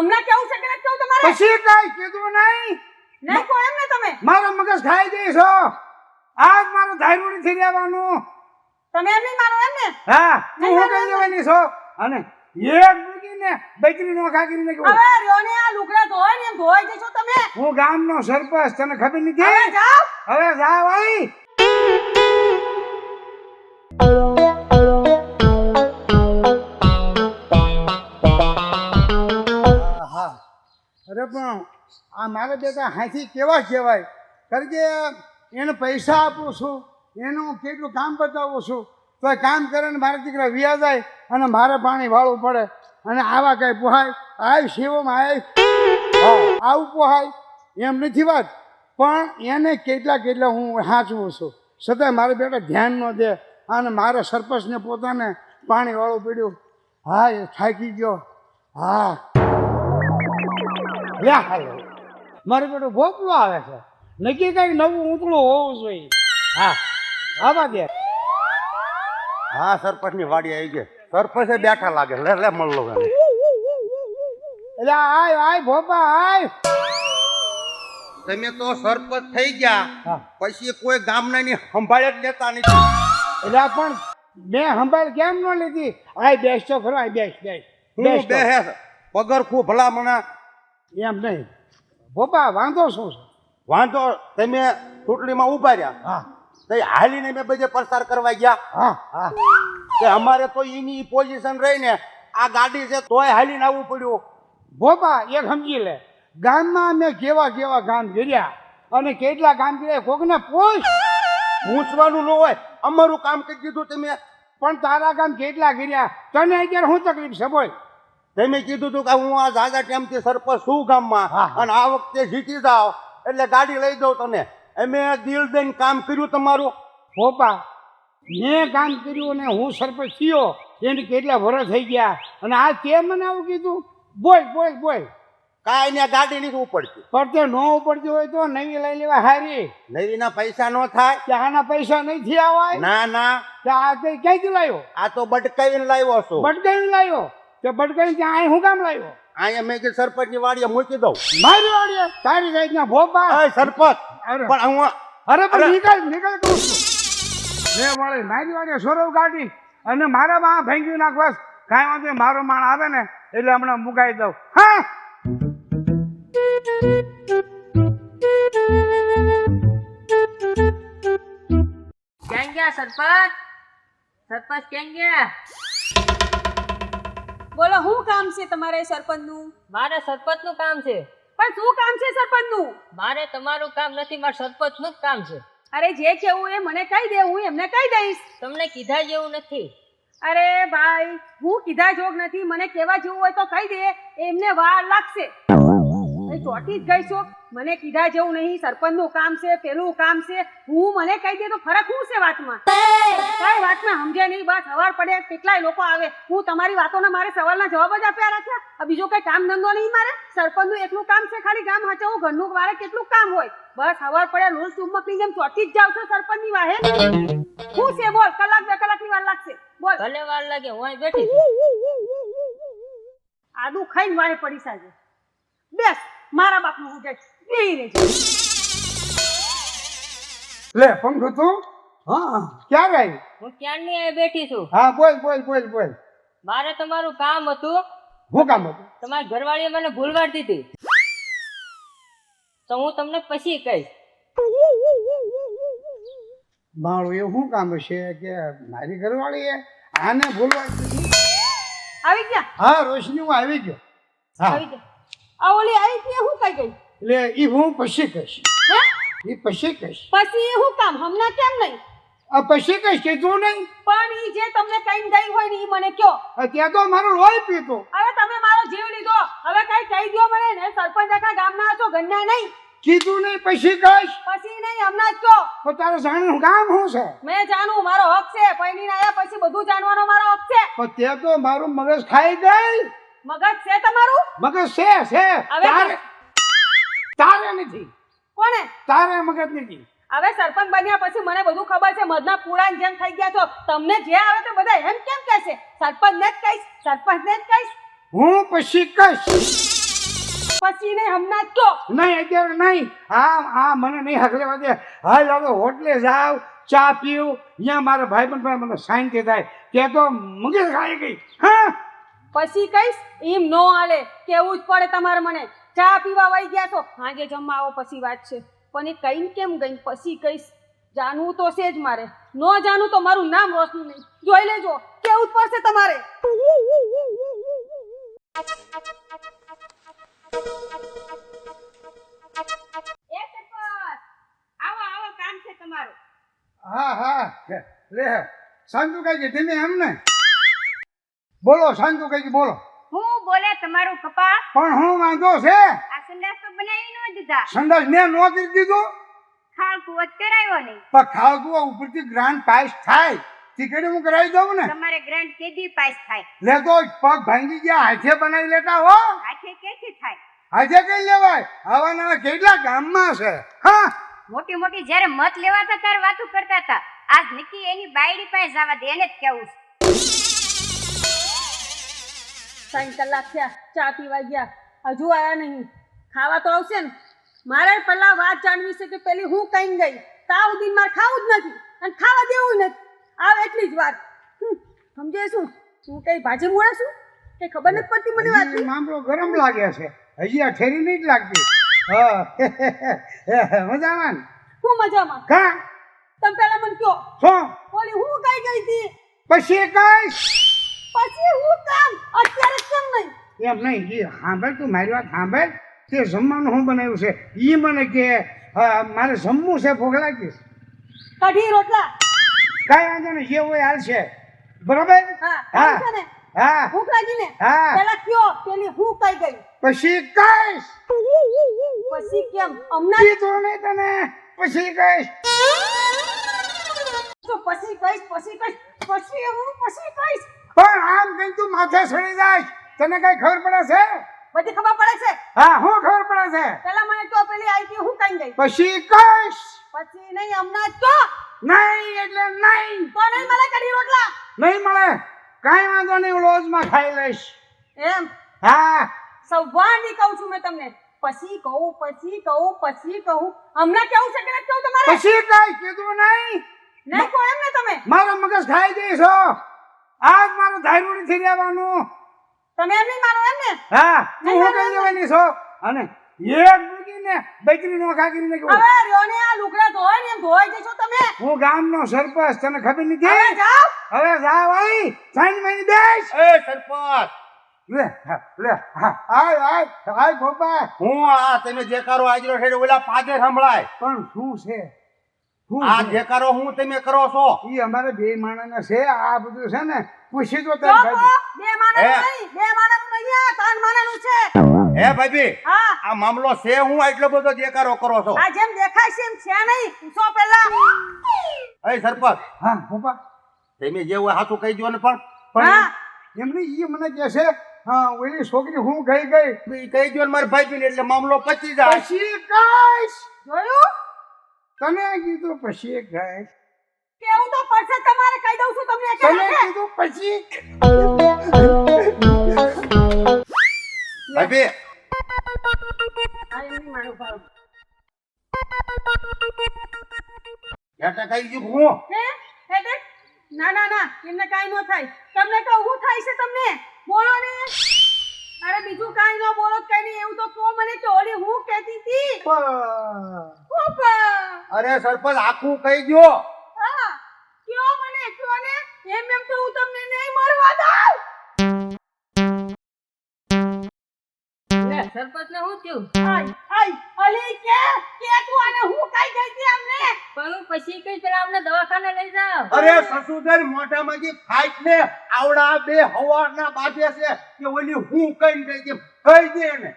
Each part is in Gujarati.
હમણાં કેવું છે કે કેવું તમારે? પછી કઈ કીધું નહીં. નહીં કહો એમ ને તમે. મારો મગજ ખાઈ જઈશો આજ મારું ધાર્યું નથી રહેવાનું. તમે એમ નહીં માનો એમ ને હા તું હું કઈ રહેવાનું. છો. અને એક મૂકીને બકરી નો ખાગીને ને કેવું રહ્યો ને આ લુકડા ધોય ને એમ ધોઈ જશો તમે. હું ગામનો સરપંચ તને ખબર હવે નથી જાવ હવે જાવ ભાઈ અરે પણ આ મારા બેટા હાથી કેવા કહેવાય? કારણ કે એને પૈસા આપું છું, એનું કેટલું કામ બતાવું છું, તો એ કામ કરે ને મારા દીકરા વ્યા જાય અને મારે પાણી વાળવું પડે અને આવા કઈ પોહાય. આય શિવમાં, આય. આવું પોહાય. એમ નથી વાત. પણ એને કેટલા કેટલા હું સાચવું છું. છતાંય મારે બેટા ધ્યાન ન દે અને મારા સરપંચને પોતાને પાણી વાળું પડ્યું. હા, એ થાકી ગયો. હા. લ્યા હાલો મારે બેટું ભોપલો આવે છે. નક્કી કઈ નવું ઊંચળું હોવું જોઈએ. હા આવા દે. હા સરપંચની વાડી આવી ગઈ. સરપંચે બેઠા લાગે. લે લે મળલો. એટલે આય આય ભોપા આય. તમે તો સરપંચ થઈ ગયા. હા. પછી કોઈ ગામના ની સંભાળે જ લેતા નથી. એટલે પણ મેં સંભાળ કેમ ન લીધી? આય બેસ તો ખરો આય બેસ બેસ. હું બેસ. પગર ખૂબ ભલા મને એમ નહીં. ભોપા વાંધો શું છે? વાંધો તમે ચૂંટણીમાં ઊભા રહ્યા. હા. તો હાલીને મેં બધે પ્રસાર કરવા ગયા. હા હા. કે અમારે તો એની પોઝિશન રહીને આ ગાડી છે તોય હાલીને આવવું પડ્યું. ભોપા એક સમજી લે. ગામમાં અમે કેવા કેવા ગામ ગીર્યા અને કેટલા ગામ ગીર્યા કોકને પૂછ. પૂછવાનું ન હોય. અમારું કામ કરી દીધું તમે. પણ તારા ગામ કેટલા ગીર્યા? તને અત્યારે શું તકલીફ છે બોલ. તમે કીધું હતું કે હું આ જાજા ટાઈમથી સરપંચ છું ગામમાં. અને આ વખતે જીતી જાઓ એટલે ગાડી લઈ દઉં તને. અમે દિલ દઈને કામ કર્યું તમારું? હોપા મેં કામ કર્યું અને હું સરપંચ થયો. એને કેટલા વર્ષ થઈ ગયા? અને આ તે મને આવું કીધું? બોલ બોલ બોલ. કાંઈ ને ગાડી નથી ઉપડતી. પણ તે ન ઉપડતી હોય તો નવી લઈ લેવા હારી. નવીના પૈસા ન થાય. ચાના આના પૈસા નહીં થયા હોય ના. ના આ તે ક્યાંથી લાવ્યો આ તો બટકાવીને લાવ્યો છું. બટકાવીને લાવ્યો તે બટકાઈ ત્યાં અહીં હું કામ લાવ્યો? અહીંયા મેં કે સરપંચની વાડીએ મૂકી દઉં. મારી વાડીએ? તારી જાતના ભોપા? સરપંચ પણ હું અરે પણ નીકળ નીકળ કરું છું લે વાળી મારી વાડીએ સોરવ કાઢી અને મારા માં ભાંગી નાખવાસ. કાંઈ વાંધો નહીં, મારો માણ આવે ને એટલે હમણાં મુકાઈ દઉં. હા? ક્યાં ગયા સરપંચ? સરપંચ ક્યાં ગયા? બોલો શું કામ છે તમારે સરપંચનું? મારે સરપંચનું કામ છે. પણ શું કામ છે સરપંચનું? મારે તમારું કામ નથી મારે સરપંચનું જ કામ છે. અરે જે કેવું એ મને કહી દે હું એમને કહી દઈશ. તમને કીધા જેવું નથી. અરે ભાઈ હું કીધા જોગ નથી મને કહેવા જેવું હોય તો કહી દે એમને વાર લાગશે. ચોટી જ ગઈ છો? મને કીધા જેવું નહીં સરપંચનું કામ છે પેલું કામ છે. હું મને કહી દે તો ફરક શું છે વાતમાં? કઈ વાતમાં સમજે નહીં? બસ સવાર પડે કેટલાય લોકો આવે. હું તમારી વાતોના મારે સવાલના જવાબ જ આપ્યા રાખ્યા. બીજો કઈ કામ ધંધો નહીં મારે? સરપંચનું એકલું કામ છે ખાલી ગામ હાચવું? ઘરનું મારે કેટલું કામ હોય? બસ સવાર પડે લોલ ચુંબકની જેમ ચોટી જ જાવ છો સરપંચની વાહે? શું છે? બોલ કલાક બે કલાકની વાર લાગશે. બોલ. ભલે વાર લાગે હોય બેઠી. આદુ ખાઈને વાહે પડી સાજે. બેસ. મારા બાપનું હું જાય બેહી રે લે પંખો તું? હા. ક્યારે આવી? હું ક્યારની આવી બેઠી છું? હા બોલ બોલ બોલ બોલ. મારે તમારું કામ હતું. હું કામ હતું? તમારી ઘરવાળીએ મને ભૂલવાડ દીધી. તો હું તમને પછી કહીશ. મારું એવું શું કામ છે કે મારી ઘરવાળીએ આને ભૂલવા દીધી? આવી ગયા? હા રોશની હું આવી ગયો. આવી ગયા. આ ઓલી આવી ગઈ હું કઈ ગઈ? એટલે એ હું પછી કહીશ. હે? એ પછી કહીશ. પછી એ હું કામ? હમણાં કેમ નહીં? આ પછી કહીશ કીધું નહીં. પણ ઈ જે તમને કઈ ગઈ હોય ને ઈ મને કયો. અત્યારે તો મારું લોહી પીતો હવે તમે મારો જીવ લીધો. હવે કઈ કહી દો મને ને સરપંચ આખા ગામના છો ગન્ના નહીં. કીધું નહીં પછી કહીશ. પછી નહીં હમણાં જ તો તારે જાણવાનું કામ શું છે? મેં જાણું મારો હક છે. પૈણી આયા પછી બધું જાણવાનો મારો હક છે. પણ ત્યાં તો મારું મગજ ખાઈ ગઈ. મગજ છે તમારું? મગજ છે છે. તારે તારે નથી. કોને તારે મગજ નથી. હવે સરપંચ બન્યા પછી મને બધું ખબર છે મધના પુરાણ જેમ થઈ ગયા છો. તમને જે આવે તે બધા એમ કેમ કહેશે સરપંચ ને જ કહીશ સરપંચ ને જ કહીશ. હું પછી કહીશ. પછી નહીં હમણાં જ કહો. નહીં અત્યારે નહીં. હા હા મને નહીં હકલે વાગે. હાલ હવે હોટલે જાવ ચા પીવું. અહીંયા મારા ભાઈ પણ મને શાંતિ થાય. કે તો મગજ ખાઈ ગઈ. હા? પછી કહીશ એમ નો હાલે કેવું જ પડે તમારે મને. ચા પીવા વહી ગયા છો. હાંગે જમવા આવો પછી વાત છે. પણ એ કઈ કેમ ગઈ? પછી કહીશ. જાણવું તો છે જ મારે. ન જાણવું તો મારું નામ રોશન નહીં. જોઈ લેજો કેવું જ પડશે તમારે. એ આવો આવો કામ છે તમારું. હા હા લે શાંતુ કઈ ધીમે એમ ને બોલો શાંતુ કઈ બોલો. હું બોલે તમારું કપા? પણ હું વાંધો છે? આ સંડાસ તો બનાવી ન દીધા. સંડાસ મેં નો દીધો. ખાળકું અત્યારે આવ્યો નહીં. પણ ખાવતું ઉપરથી ગ્રાન્ડ પાસ થાય. ટિકિટ હું કરાવી દઉં ને? તમારે ગ્રાન્ડ કેદી પાસ થાય? લે તો પગ ભાંગી ગયા હાથે બનાવી લેતા હો. હાથે કેથી થાય? હાથે કઈ લેવાય? આવા નવા કેટલા ગામમાં છે? હા? મોટી મોટી જ્યારે મત લેવાતા ત્યારે વાતો કરતા હતા. આજ નિકી એની બાયડી પાસે જવા દે એને જ કેવું છે. ત્રણ કલાક થયા ચા પીવા ગયા. હજુ આવ્યા નહીં. ખાવા તો આવશે ને. મારે પહેલાં વાત જાણવી છે કે પેલી હું કઈ ગઈ? તા સુધી મારે ખાવું જ નથી અને ખાવા દેવું નથી. આવ એટલી જ વાત. સમજે શું? હું કઈ ભાજી મોડા છું કે ખબર નથી પડતી મને વાત મામલો ગરમ લાગે છે. હજી આ ઠેરી નહીં જ લાગતી. હા. મજામાં શું હું મજામાં? કા? તમે પહેલા મને કહો. શું? ઓલી હું કઈ ગઈ હતી? પછી કઈ? પછી હું કામ? અત્યારે એમ નહીં એ સાંભળ તું મારી વાત સાંભળ તે જમવાનું શું બનાવ્યું છે? એ મને કે મારે જમવું છે ભોગ લાગીશ. કઢી રોટલા. કઈ વાંધો નહીં જે હોય હાલ છે. બરોબર? હા હા. ભૂખ લાગી ને. હા. પેલા કયો પેલી હું કઈ ગઈ? પછી કઈશ પછી કેમ? હમણાં કીધું નહીં તને. પછી કઈશ તો પછી કહીશ પછી કહીશ પછી હું પછી કહીશ. પણ આમ કઈ તું માથે સડી જાય તને કઈ ખબર પડે છે? બધી ખબર પડે છે? હા હું ખબર પડે છે? પેલા મને તો પેલી આઈ હતી હું કઈ ગઈ? પછી કઈશ. પછી નહીં હમણાં જ તો નહીં એટલે નહીં. તો નહીં મળે કઢી રોટલા? નહીં મળે. કાંઈ વાંધો નહીં હું રોજમાં ખાઈ લઈશ. એમ? હા. સવારની કહું છું મેં તમને. પછી કહું પછી કહું પછી કહું. હમણાં કેવું છે કે નથી કહું તમારે? પછી કઈ કીધું નહીં. નહીં કહો એમ ને તમે. મારો મગજ ખાઈ જઈશો આજ મારું ધાર્યું નથી રહેવાનું. તમે એમ નહીં માનો એમ ને હા તું હું લેવાની છો? અને એક મૂકીને બૈતરી નો કાકીને કહું. હવે રોને આ લુગડા ધોય ને ધોઈ જશો તમે? હું ગામનો સરપંચ તને ખબર હવે જાવ હવે જા ભાઈ સાઈન મહિની દેશ એ સરપંચ! લે લે આય આય આય ગોપા હું આ તમે જે કરો આજનો છે ઓલા પાછે સંભળાય. પણ શું છે? આ જે કરો હું તમે કરો છો? ઈ અમારે બે માણસ છે આ બધું છે ને પૂછી તો તમે તારી બે માણસ હે? નહીં બે માણસનું નહીં આ ત્રણ માણસનું છે. હે ભાભી? આ મામલો છે હું એટલો બધો જે કરો છો? આ જેમ દેખાય છે એમ છે નહીં પૂછો પહેલા એ સરપંચ. હા ગોપા તમે જે હોય હાથું કહી દો ને પણ. હા. પણ એમને ઈ મને કહે છે હા ઓલી છોકરી હું ગઈ ગઈ. કહી દો ને મારા ભાઈ એટલે મામલો પચી જાય. પછી કઈશ જોયું? તને કીધું પછી ગાય. કેવું તો પડશે તમારે કહી દઉં છું તમને કે તને કીધું પછી? ભાભી આ એમ નહીં ભાવ. એટલે કહી દઉં હું? હે? એટલે ના ના ના એમને કાંઈ ન થાય. તમને કહું હું થાય છે તમને? બોલો ને. અરે બીજું કાંઈ ન બોલો કઈ નહીં એવું તો કહો મને કે ઓલી હું કહેતી હતી. અરે સરપંચ આખું કહી દો હા કયો મને કયો ને? એમ એમ તો હું તમને નહીં મળવા દઉં. લે સરપંચ ને શું થયું? આય આય અલી કે કે તું આને હું કઈ ગઈ હતી અમને પણ પછી કઈ પેલા અમને દવાખાને લઈ જાઓ. અરે સસુદર મોઢામાં જે ફાઈટ ને આવડા બે હવાના બાજે છે કે ઓલી હું કઈ ગઈ છે કહી દે ને.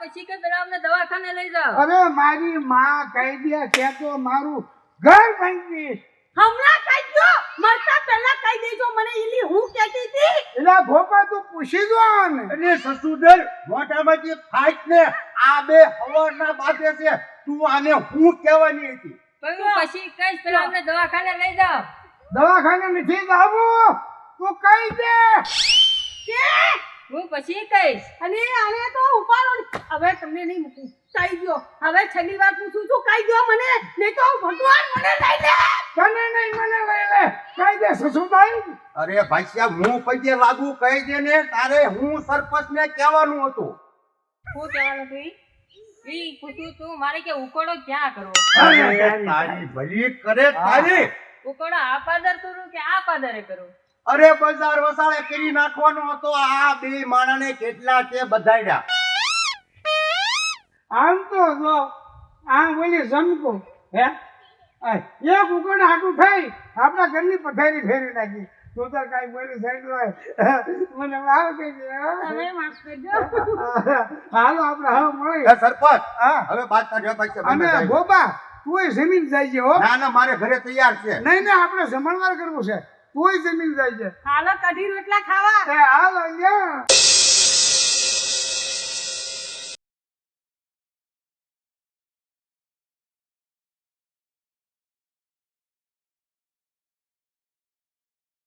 પછી કે પેલા અમને દવાખાને લઈ જાઓ. અરે મારી માં કહી દે તે તો મારું ઘર ભાંગી હમણાં કઈ દો મરતા પહેલા કહી દેજો મને ઈલી હું કહેતી હતી. એલા ભોપા તું પૂછી દો ને અને સસુદર મોટામાં જે ફાઈટ ને આ બે હવાના બાજે છે તું આને હું કહેવાની હતી? પછી કઈ પેલા અમને દવાખાને લઈ જાઓ. દવાખાને નથી જવું તું કહી દે? કે? હું પછી કઈશ અને આને તો ઉપાડો હવે તમને નહીં મૂકું. કહી દો હવે છેલ્લી વાર પૂછું છું કહી દો મને? નહીં તો ભગવાન મને લઈ લે. તને નહીં મને લઈ લે. કઈ દે સસુભાઈ અરે ભાઈ સાહેબ હું પગે લાગુ કહી દે ને તારે હું સરપંચ ને કહેવાનું હતું. શું કહેવાનું ઈ? પૂછ્યું તું મારે કે ઉકોડો ક્યાં કરવો? અરે તારી ભલી કરે તારી. ઉકોડો આ પાદર કરું કે આ પાદરે કરું? અરે બજાર વસાળે કરી નાખવાનો હતો. આ બે માણાને કેટલા તે બધાયડા. આમ તો જો આ બોલી જમકો હે? એક ઉકડ હાટું થઈ આપણા ઘરની પથારી ફેરી નાખી. તું તો કઈ બોલી સાઈડ હોય? મને માફ કહી દે હો. તમે માફ કરજો. હાલો આપણે હવે મળી સરપંચ હા. હવે બાદ કાઢ્યો પછી અને ગોબા ગોપા તું જમીન જાય છે હો. ના ના મારે ઘરે તૈયાર છે. નહીં નહીં આપણે જમણવાર કરવું છે. તું જમીન જાય છે. હાલો કઢી રોટલા ખાવા. હાલ અહીંયા